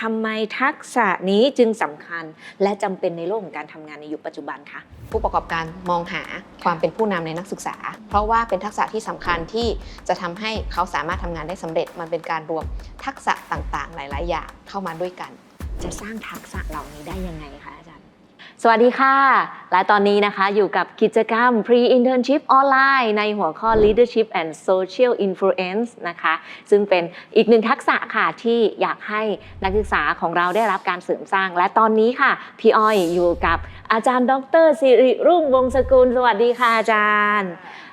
ทำไมทักษะนี้จึงสำคัญ และจำเป็นในโลกของการทำงานในยุคปัจจุบันคะผู้ประกอบการมองหาความเป็นผู้นำในนักศึกษา เพราะว่าเป็นทักษะที่สำคัญที่จะทำให้เขาสามารถทำงานได้สำเร็จ มันเป็นการรวมทักษะต่างๆ หลาย ๆ อย่างเข้ามาด้วยกัน จะสร้างทักษะเหล่านี้ได้ยังไงคะอาจารย์ สวัสดีค่ะ และตอนนี้นะคะอยู่กับกิจกรรม Pre-Internship ออนไลน์ในหัวข้อ Leadership and Social Influence นะคะ ซึ่งเป็นอีกหนึ่งทักษะค่ะที่อยากให้นักศึกษาของเราได้รับการเสริมสร้าง และตอนนี้ค่ะ พี่อ้อยอยู่กับอาจารย์ ดรสิริรุ่งวงศ์สกุล สวัสดีค่ะอาจารย์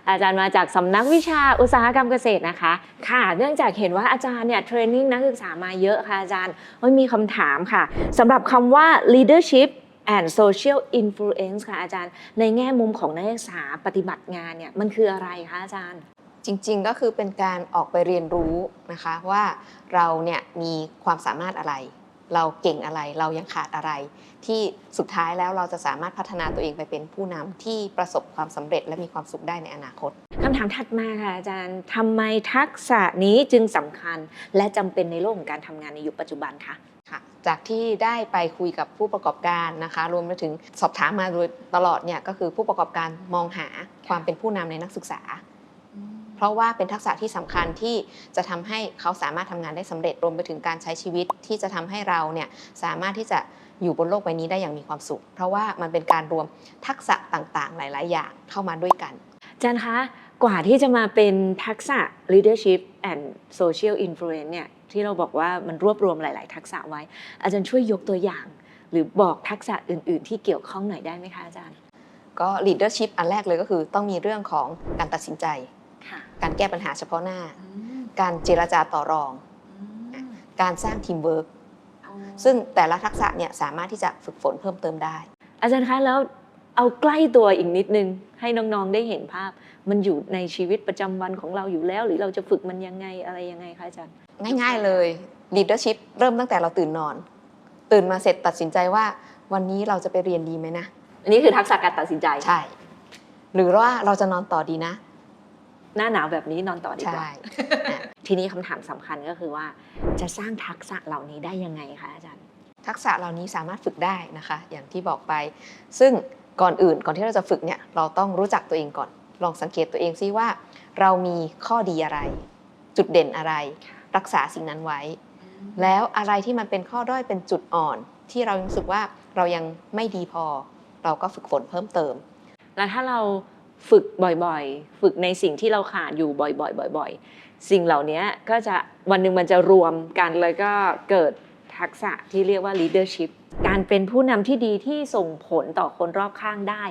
อาจารย์มาจากสำนักวิชาอุตสาหกรรมเกษตรนะคะ ค่ะ เนื่องจากเห็นว่าอาจารย์เนี่ยเทรนนิ่งนักศึกษามาเยอะค่ะอาจารย์มีคำถามค่ะสำหรับคำว่า leadership and social influence ค่ะอาจารย์ ในแง่มุมของนักศึกษาปฏิบัติงานเนี่ยมันคืออะไรคะอาจารย์ จริงๆก็คือเป็นการออกไปเรียนรู้นะคะว่าเราเนี่ยมีความสามารถอะไร เราเก่งอะไรเรายังขาดอะไร ที่สุดท้ายแล้วเราจะสามารถพัฒนาตัวเองไปเป็นผู้นำที่ประสบความสำเร็จและมีความสุขได้ในอนาคตคำถามถัดมาค่ะอาจารย์ทำไมทักษะนี้จึงสำคัญ และจำเป็นในโลกของการทำงานในยุคปัจจุบันคะค่ะ จากที่ได้ไปคุยกับผู้ประกอบการนะคะ รวมไปถึงสอบถามมาโดยตลอดเนี่ยก็คือผู้ประกอบการมองหาความเป็นผู้นำในนักศึกษา เพราะว่าเป็นทักษะที่สำคัญที่จะทำให้เขาสามารถทำงานได้สำเร็จรวมไปถึงการใช้ชีวิตที่จะทำให้เราเนี่ยสามารถที่จะอยู่บนโลกใบนี้ได้อย่างมีความสุข เพราะว่ามันเป็นการรวมทักษะต่างๆ หลาย ๆ อย่างเข้ามาด้วยกันอาจารย์คะกว่าที่จะมาเป็นทักษะ leadership and social influence เนี่ย ที่เราบอกว่ามันรวบรวมหลาย ๆ ทักษะไว้ อาจารย์ช่วยยกตัวอย่าง หรือบอกทักษะอื่น ๆ ที่เกี่ยวข้องหน่อยได้ไหมคะอาจารย์ ก็ leadership อันแรกเลยก็คือต้องมีเรื่องของการตัดสินใจค่ะการแก้ปัญหาเฉพาะหน้า การเจรจาต่อรอง การสร้างทีมเวิร์กซึ่งแต่ละทักษะเนี่ยสามารถที่จะฝึกฝนเพิ่มเติมได้ อาจารย์คะแล้ว เอาใกล้ตัวอีกนิดนึง ให้น้องๆได้เห็นภาพ มันอยู่ในชีวิตประจำวันของเราอยู่แล้ว หรือเราจะฝึกมันยังไงอะไรยังไงคะอาจารย์ ง่ายๆเลย leadership เริ่มตั้งแต่เราตื่นนอน ตื่นมาเสร็จตัดสินใจว่า วันนี้เราจะไปเรียนดีไหมนะ อันนี้คือทักษะการตัดสินใจ ใช่ หรือว่าเราจะนอนต่อดีนะ หน้าหนาวแบบนี้นอนต่อดีกใช่ ว่าอะทีนี้คำถามสำคัญก็คือว่า จะสร้างทักษะเหล่านี้ได้ยังไงคะอาจารย์ ทักษะเหล่านี้สามารถฝึกได้นะคะ อย่างที่บอกไป ซึ่ง ก่อนอื่นก่อนที่เราจะฝึกเนี่ยเราต้องรู้จักตัวเองก่อน ลองสังเกตตัวเองซิว่า เรามีข้อดีอะไร จุดเด่นอะไร รักษาสิ่งนั้นไว้ แล้วอะไรที่มันเป็นข้อด้อยเป็นจุดอ่อน ที่เรารู้สึกว่าเรายังไม่ดีพอ เราก็ฝึกฝนเพิ่มเติม แล้วถ้าเราฝึกบ่อยๆ ฝึกในสิ่งที่เราขาดอยู่บ่อยๆบ่อยๆ สิ่งเหล่านี้ก็จะวันหนึ่งมันจะรวมกันแล้วก็เกิดทักษะที่เรียกว่า leadership การเป็นผู้นำที่ดีที่ส่งผลต่อคนรอบข้างได้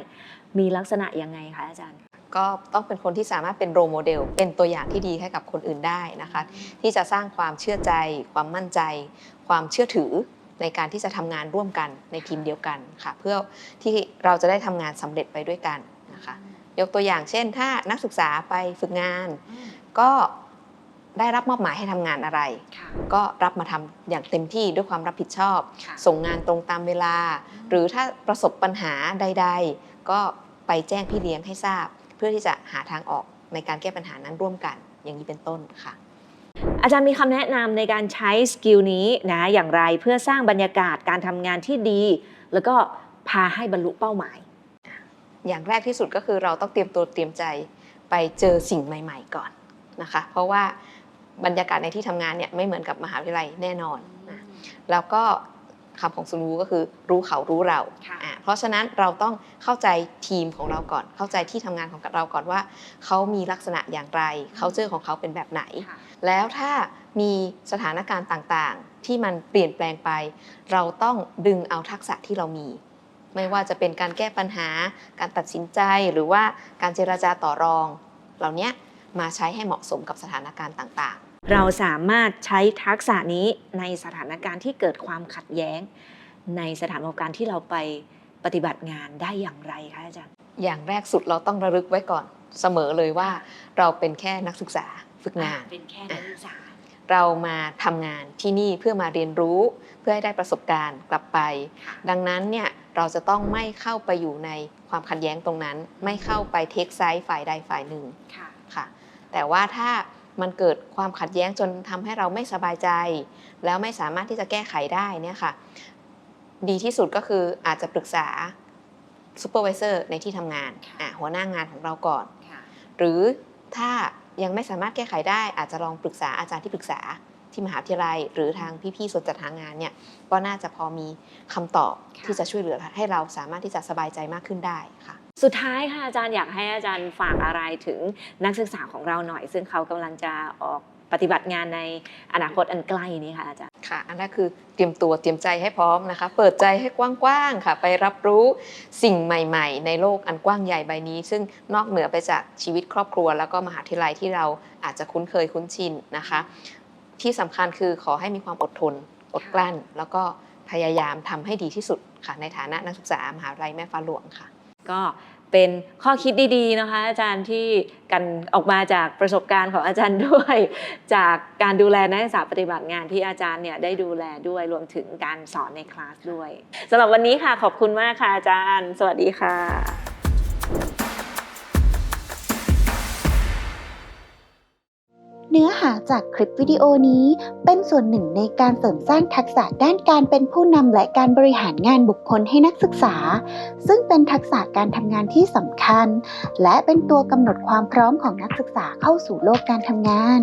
มีลักษณะยังไงคะอาจารย์ ก็ต้องเป็นคนที่สามารถเป็นโรโมเดล เป็นตัวอย่างที่ดีให้กับคนอื่นได้นะคะ ที่จะสร้างความเชื่อใจ ความมั่นใจ ความเชื่อถือในการที่จะทำงานร่วมกันในทีมเดียวกันค่ะ เพื่อที่เราจะได้ทำงานสำเร็จไปด้วยกันนะคะ ยกตัวอย่างเช่น ถ้านักศึกษาไปฝึกงาน ก็ ได้รับมอบหมายให้ทำงานอะไรค่ะก็รับมาทำอย่างเต็มที่ด้วยความรับผิดชอบค่ะส่งงานตรงตามเวลา หรือถ้าประสบปัญหาใด ๆ ก็ไปแจ้งพี่เลี้ยงให้ทราบ เพื่อที่จะหาทางออกในการแก้ปัญหานั้นร่วมกัน อย่างนี้เป็นต้นค่ะ อาจารย์มีคำแนะนำในการใช้สกิลนี้นะอย่างไรเพื่อสร้างบรรยากาศการทำงานที่ดี แล้วก็พาให้บรรลุเป้าหมาย อย่างแรกที่สุดก็คือเราต้องเตรียมตัวเตรียมใจไปเจอสิ่งใหม่ ๆ ก่อนนะคะ เพราะว่า บรรยากาศในที่ทำงานเนี่ยไม่เหมือนกับมหาวิทยาลัยแน่นอนนะแล้วก็คำของซุนวูก็คือรู้เขารู้เราค่ะอะเพราะฉะนั้นเราต้องเข้าใจทีมของเราก่อน เข้าใจที่ทำงานของเราก่อนว่า เขามีลักษณะอย่างไรเขาเจอของเขาเป็นแบบไหน แล้วถ้ามีสถานการณ์ต่างๆ ที่มันเปลี่ยนแปลงไป เราต้องดึงเอาทักษะที่เรามี ไม่ว่าจะเป็นการแก้ปัญหา การตัดสินใจหรือว่าการเจราจาต่อรอง เหล่านี้มาใช้ให้เหมาะสมกับสถานการณ์ต่าง เราสามารถใช้ทักษะนี้ในสถานการณ์ที่เกิดความขัดแย้ง ในสถานประกอบการที่เราไปปฏิบัติงานได้อย่างไรคะอาจารย์ๆอย่างแรกสุดเราต้องระลึกไว้ก่อนเสมอเลยว่าเราเป็นแค่นักศึกษาฝึกงาน เป็นแค่นักศึกษา เรามาทำงานที่นี่เพื่อมาเรียนรู้เพื่อให้ได้ประสบการณ์กลับไป ดังนั้นเนี่ยเราจะต้องไม่เข้าไปอยู่ในความขัดแย้งตรงนั้น ไม่เข้าไปเทคไซส์ฝ่ายใดฝ่ายหนึ่งค่ะค่ะแต่ว่าถ้า มันเกิดความขัดแย้งจนทำให้เราไม่สบายใจ แล้วไม่สามารถที่จะแก้ไขได้เนี่ยค่ะ ดีที่สุดก็คืออาจจะปรึกษาซูเปอร์วิเซอร์ในที่ทำงานอะหัวหน้างานของเราก่อน หรือถ้ายังไม่สามารถแก้ไขได้อาจจะลองปรึกษาอาจารย์ที่ปรึกษาที่มหาวิทยาลัย หรือทางพี่ๆส่วนจัดหางานเนี่ยก็น่าจะพอมีคำตอบค่ะที่จะช่วยเหลือให้เราสามารถที่จะสบายใจมากขึ้นได้ค่ะ สุดท้ายค่ะอาจารย์อยากให้อาจารย์ฝากอะไรถึงนักศึกษาของเราหน่อย ซึ่งเขากำลังจะออกปฏิบัติงานในอนาคตอันใกล้นี้ค่ะอาจารย์ค่ะอันแรกคือเตรียมตัวเตรียมใจให้พร้อมนะคะ เปิดใจให้กว้างๆค่ะ ไปรับรู้สิ่งใหม่ ๆ ในโลกอันกว้างใหญ่ใบนี้ ซึ่งนอกเหนือไปจากชีวิตครอบครัว แล้วก็มหาวิทยาลัยที่เราอาจจะคุ้นเคยคุ้นชินนะคะ ที่สำคัญคือขอให้มีความอดทน อดกลั้น แล้วก็พยายามทำให้ดีที่สุดค่ะในฐานะนักศึกษามหาวิทยาลัยแม่ฟ้าหลวงค่ะ ก็เป็นข้อคิดดีๆนะคะ อาจารย์ที่กันออกมาจากประสบการณ์ของอาจารย์ด้วย จากการดูแลนักศึกษาปฏิบัติงานที่อาจารย์เนี่ยได้ดูแลด้วยรวมถึงการสอนในคลาสด้วยสำหรับวันนี้ค่ะขอบคุณมากค่ะอาจารย์ สวัสดีค่ะ นื้อหาจากคลิปวิดีโอนี้เป็นส่วนหนึ่งในการเสริมสร้างทักษะด้านการเป็นผู้นำและการบริหารงานบุคคลให้นักศึกษา ซึ่งเป็นทักษะการทำงานที่สำคัญ และเป็นตัวกำหนดความพร้อมของนักศึกษาเข้าสู่โลกการทำงาน